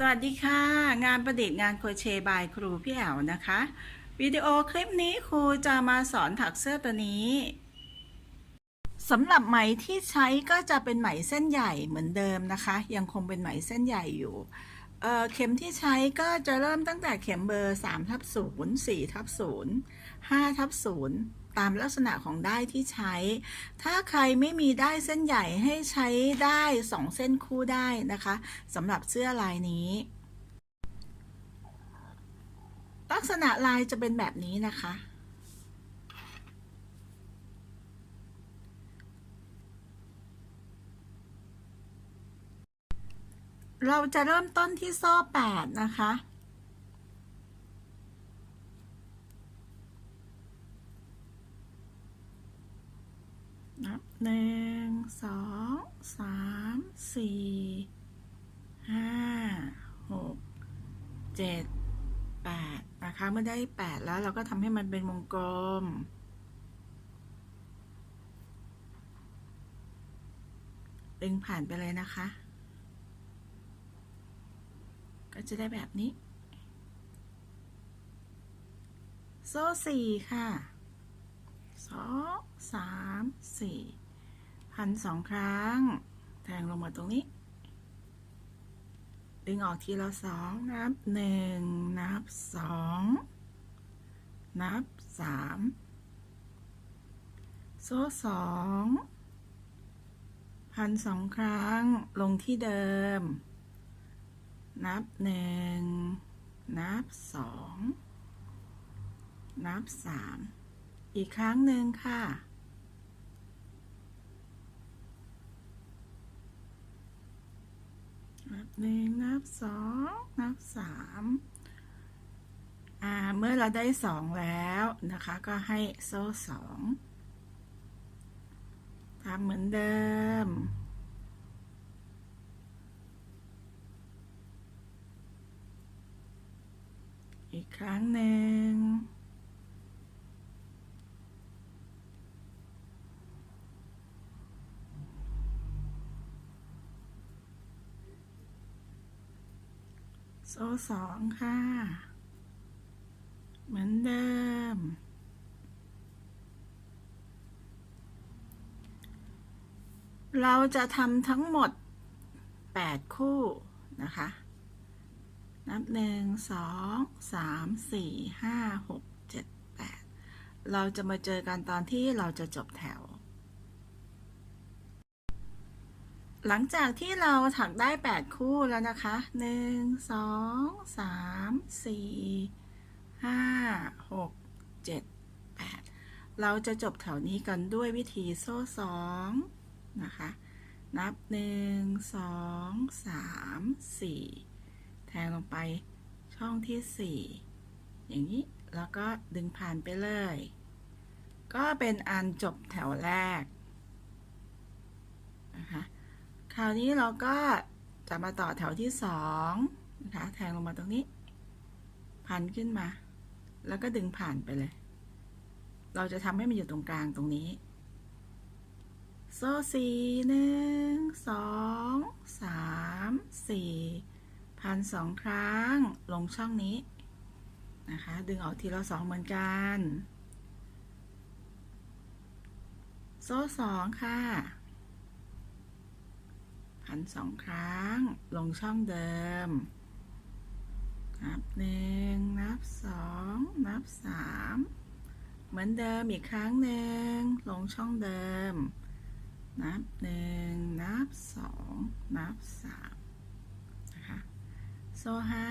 สวัสดีค่ะ งานประดิษฐ์งานโคเชบายครูพี่แอวนะคะ วิดีโอคลิปนี้ครูจะมาสอนถักเสื้อตัวนี้สำหรับไหมที่ใช้ก็จะเป็นไหมเส้นใหญ่เหมือนเดิมนะคะ ยังคงเป็นไหมเส้นใหญ่อยู่เเข็มที่ใช้ก็จะเริ่มตั้งแต่เข็มเบอร์3ทับ0 4ทับ0 5ทับ0 ตามลักษณะของได้ที่ใช้ ถ้าใครไม่มีได้เส้นใหญ่ให้ใช้ได้สองเส้นคู่ได้นะคะสำหรับเสื้อลายนี้ ลักษณะลายจะเป็นแบบนี้นะคะ เราจะเริ่มต้นที่โซ่แปดนะคะ นับหนึ่งสองสามสี่ห้าหกเจ็ดแปดนะคะ เมื่อได้แปดแล้วเราก็ทำให้มันเป็นวงกลม ดึงผ่านไปเลยนะคะ ก็จะได้แบบนี้ โซ่สี่ค่ะ สี่พันสองครั้ง แทงลงมาตรงนี้ ดึงออกทีละสองนับหนึ่งนับสองนับสามโซ่สองพันสองครั้งลงที่เดิม นับหนึ่งนับสองนับสามอีกครั้งหนึ่งค่ะ นับ หนึ่งนับสองนับสามอ่าเมื่อเราได้สองแล้วนะคะ ก็ให้โซ่สองทำเหมือนเดิม อีกครั้งหนึ่ง โซ่สองค่ะ เหมือนเดิม เราจะทำทั้งหมด 8 คู่นะคะ นับหนึ่งสองสามสี่ห้าหกเจ็ดแปดเราจะมาเจอกันตอนที่เราจะจบแถว หลังจากที่เราถักได้ 8 คู่แล้วนะคะ 1 2 3 4 5 6 7 8 เราจะจบแถวนี้กันด้วยวิธีโซ่สองนะคะ นับ 1 2 3 4 แทงลงไปช่องที่ 4 อย่างนี้ แล้วก็ดึงผ่านไปเลย ก็เป็นอันจบแถวแรกนะคะ ราวนี้เราก็จะมาต่อแถวที่สองนะคะแทงลงมาตรงนี้ พันขึ้นมา แล้วก็ดึงผ่านไปเลย เราจะทำให้มันอยู่ตรงกลางตรงนี้ โซ่สี่หนึ่งสองสามสี่พันสองครั้งลงช่องนี้นะคะ ดึงออกทีละสองเหมือนกัน โซ่สองค่ะ พันสองครั้ง ลงช่องเดิม นับหนึ่งนับสองนับสามเหมือนเดิมอีกครั้งหนึ่ง ลงช่องเดิม นับหนึ่งนับสองนับสามนะคะโซ่ห้า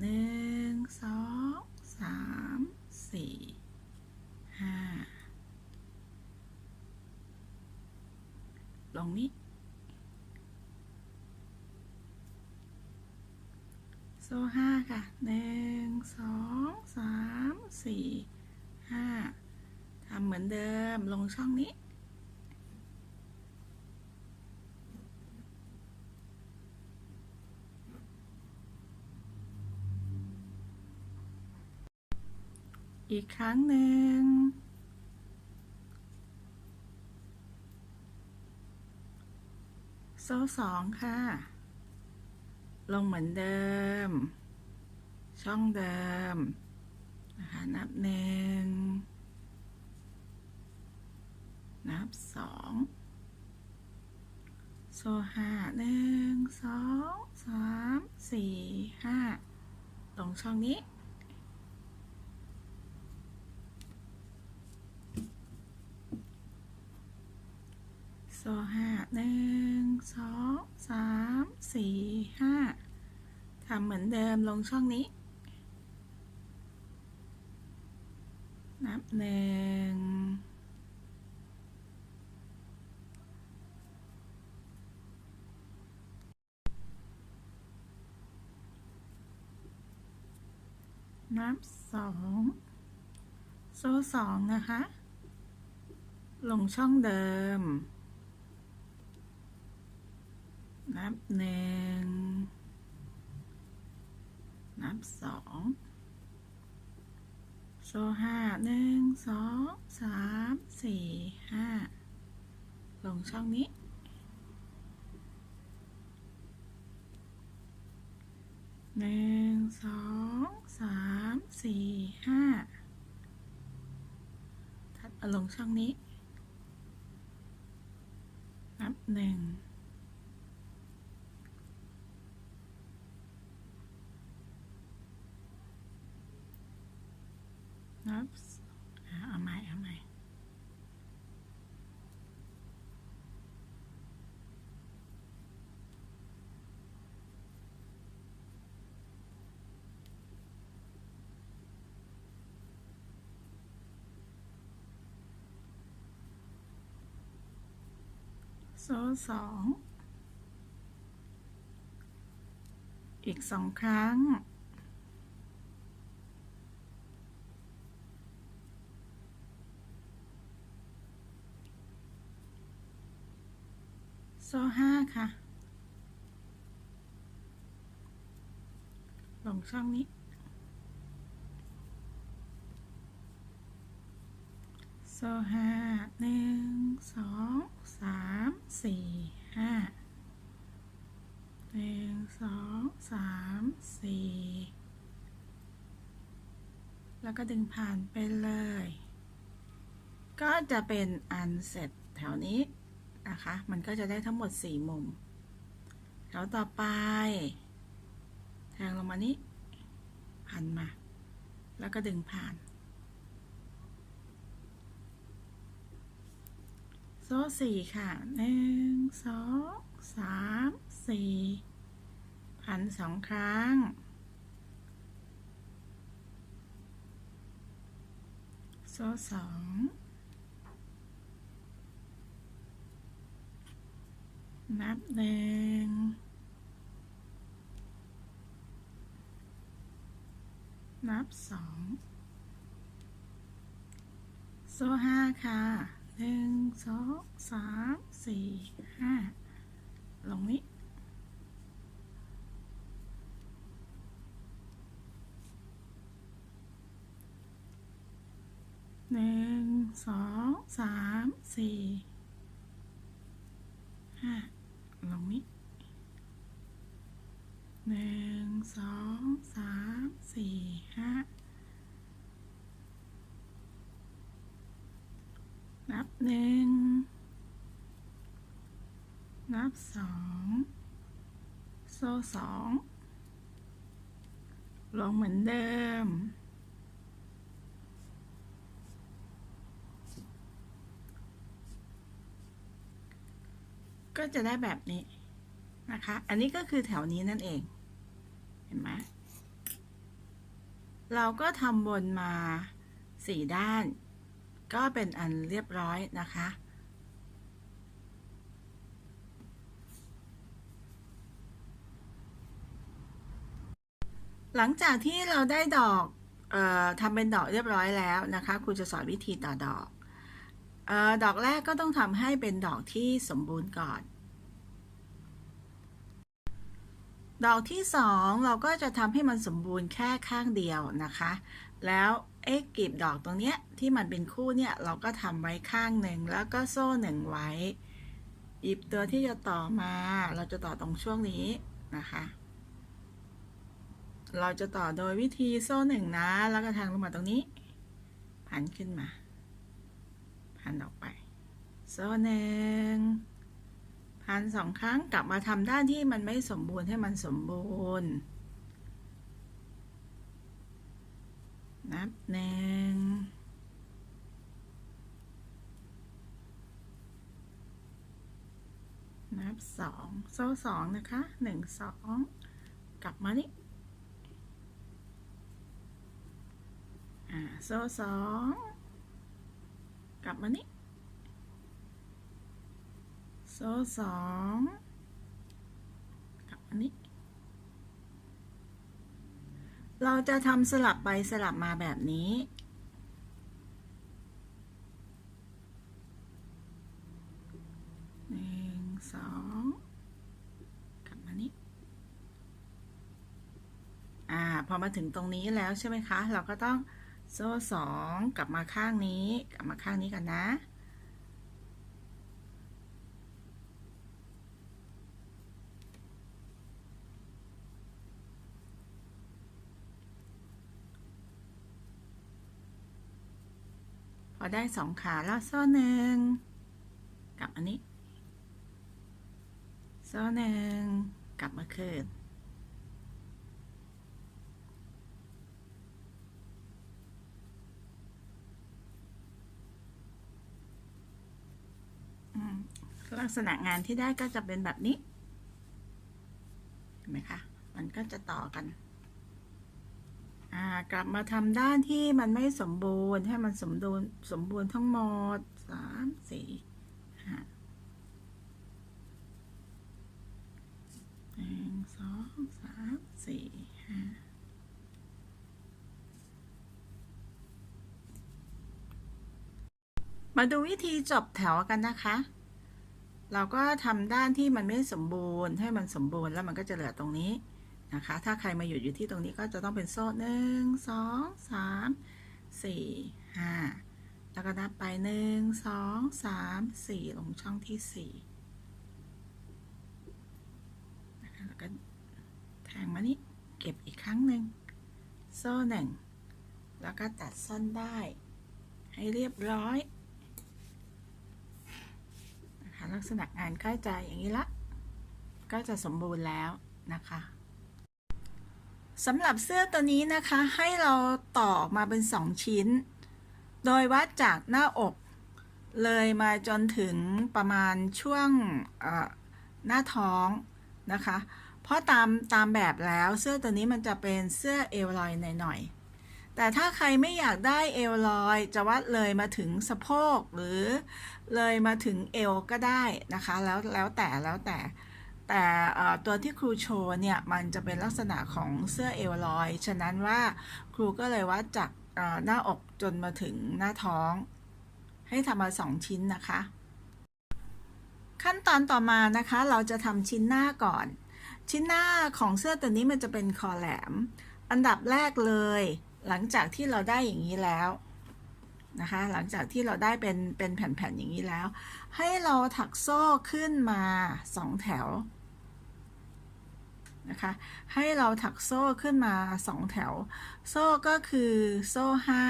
หนึ่งสองสามสี่ห้าลงนี้ โซ่ห้าค่ะหนึ่งสองสามสี่ห้าทำเหมือนเดิมลงช่องนี้ อีกครั้งหนึ่งโซ่สองค่ะ ลงเหมือนเดิม ช่องเดิม นะคะ นับหนึ่ง นับสองโซ่ห้าหนึ่งสองสามสี่ห้าตรงช่องนี้โซ่ห้าหนึ่งสองสามสี่ห้า ทำเหมือนเดิมลงช่องนี้ นับหนึ่งนับสองโซ่สองนะคะ ลงช่องเดิม นับหนึ่ง นับสองโซ่ห้าหนึ่งสองสามสี่ห้าลงช่องนี้ หนึ่งสองสามสี่ห้าถัดมาลงช่องนี้ นับหนึ่ง นับสอะเอาใหม่ เอาใหม่ โซ่สองอีกสองครั้ง โซ่ห้าค่ะ ลงช่องนี้ โซ่ห้าหนึ่งสองสามสี่ห้าหนึ่งสองสามสี่แล้วก็ดึงผ่านไปเลย ก็จะเป็นอันเสร็จแถวนี้นะคะ มันก็จะได้ทั้งหมดสี่มุมแถวต่อไป แทงลงมานี้พันมา แล้วก็ดึงผ่าน โซ่สี่ค่ะหนึ่งสองสามสี่พันสองครั้ง โซ่สองนับหนึ่งนับสองโซ่ห้าค่ะ หนึ่งสองสามสี่ห้าลงนี้หนึ่งสองสามสี่ห้าลงนี้หนึ่งสองสามสี่ห้า นับหนึ่ง นับสอง โซ่สอง ลงเหมือนเดิม ก็จะได้แบบนี้นะคะ อันนี้ก็คือแถวนี้นั่นเอง เห็นไหม เราก็ทำบนมาสี่ด้าน ก็เป็นอันเรียบร้อยนะคะ หลังจากที่เราได้ดอกออทำเป็นดอกเรียบร้อยแล้วนะคะครูจะสอนวิธีต่อดอกออดอกแรกก็ต้องทำให้เป็นดอกที่สมบูรณ์ก่อน ดอกที่สองเราก็จะทำให้มันสมบูรณ์แค่ข้างเดียวนะคะ แล้ว เอ๊ะกลีบดอกตรงเนี้ยที่มันเป็นคู่เนี่ยเราก็ทำไว้ข้างหนึ่งแล้วก็โซ่หนึ่งไว้ หยิบตัวที่จะต่อมา เราจะต่อตรงช่วงนี้นะคะ เราจะต่อโดยวิธีโซ่หนึ่งนะ แล้วก็แทงลงมาตรงนี้ พันขึ้นมา พันออกไป โซ่หนึ่งพันสองครั้งกลับมาทำด้านที่มันไม่สมบูรณ์ให้มันสมบูรณ์ นับหนึ่งนับสองโซ่สองนะคะหนึ่งสองกลับมานี่อ่าโซ่สองกลับมานี่โซ่สองกลับมานี่ เราจะทำสลับไปสลับมาแบบนี้ หนึ่งสองกลับมานี้ อ่า พอมาถึงตรงนี้แล้วใช่ไหมคะ เราก็ต้องโซ่สองกลับมาข้างนี้ กลับมาข้างนี้กันนะ อได้สองขาแล้วโซ่หนึ่งกลับอันนี้โซ่หนึ่งกลับมาคืนลักษณะงานที่ได้ก็จะเป็นแบบนี้เห็นไหมคะ มันก็จะต่อกัน กลับมาทำด้านที่มันไม่สมบูรณ์ให้มันสมบูรณ์สมบูรณ์ทั้งหมดสามสี่ห้าหนึ่งสองสามสี่ห้ามาดูวิธีจบแถวกันนะคะ เราก็ทำด้านที่มันไม่สมบูรณ์ให้มันสมบูรณ์แล้วมันก็จะเหลือตรงนี้ นะคะ ถ้าใครมาอยู่อยู่ที่ตรงนี้ก็จะต้องเป็นโซ่หนึ่งสองสามสี่ห้าแล้วก็นับไปหนึ่งสองสามสี่ลงช่องที่สี่นะคะแล้วก็แทงมานี่เก็บอีกครั้งหนึ่งโซ่หนึ่งแล้วก็ตัดส้นได้ให้เรียบร้อยนะคะลักษณะงานก็จะอย่างนี้ละ ก็จะสมบูรณ์แล้วนะคะ สำหรับเสื้อตัวนี้นะคะให้เราต่อมาเป็น 2 ชิ้น โดยวัดจากหน้าอก เลยมาจนถึงประมาณช่วงหน้าท้องนะคะ เพราะตามตามแบบแล้วเสื้อตัวนี้มันจะเป็นเสื้อเอวลอยหน่อยๆ แต่ถ้าใครไม่อยากได้เอวลอยจะวัดเลยมาถึงสะโพกหรือเลยมาถึงเอวก็ได้นะคะ แล้วแล้วแต่แล้วแต่ แต่ตัวที่ครูโชว์เนี่ย มันจะเป็นลักษณะของเสื้อเอวลอย ฉะนั้นว่าครูก็เลยวัดจากหน้าอกจนมาถึงหน้าท้อง ให้ทำมาสองชิ้นนะคะ ขั้นตอนต่อมานะคะ เราจะทำชิ้นหน้าก่อน ชิ้นหน้าของเสื้อตัวนี้มันจะเป็นคอแหลม อันดับแรกเลย หลังจากที่เราได้อย่างนี้แล้วนะคะ หลังจากที่เราได้เป็นเป็นแผ่นๆอย่างนี้แล้ว ให้เราถักโซ่ขึ้นมาสองแถว นะคะ ให้เราถักโซ่ขึ้นมาสองแถว โซ่ก็คือโซ่ห้า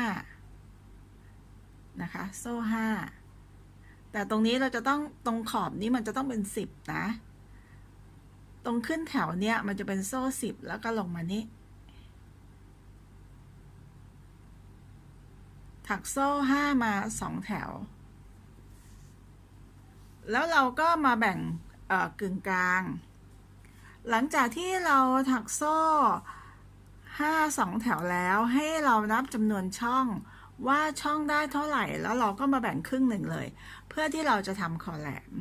นะคะ โซ่ห้าแต่ตรงนี้เราจะต้องตรงขอบนี้มันจะต้องเป็นสิบนะ ตรงขึ้นแถวเนี้ยมันจะเป็นโซ่สิบแล้วก็ลงมานี้ ถักโซ่ห้ามาสองแถว แล้วเราก็มาแบ่งกึ่งกลาง หลังจากที่เราถักโซ่ห้าสองแถวแล้วให้เรานับจำนวนช่องว่าช่องได้เท่าไหร่ แล้วเราก็มาแบ่งครึ่งหนึ่งเลย เพื่อที่เราจะทำคอแหลม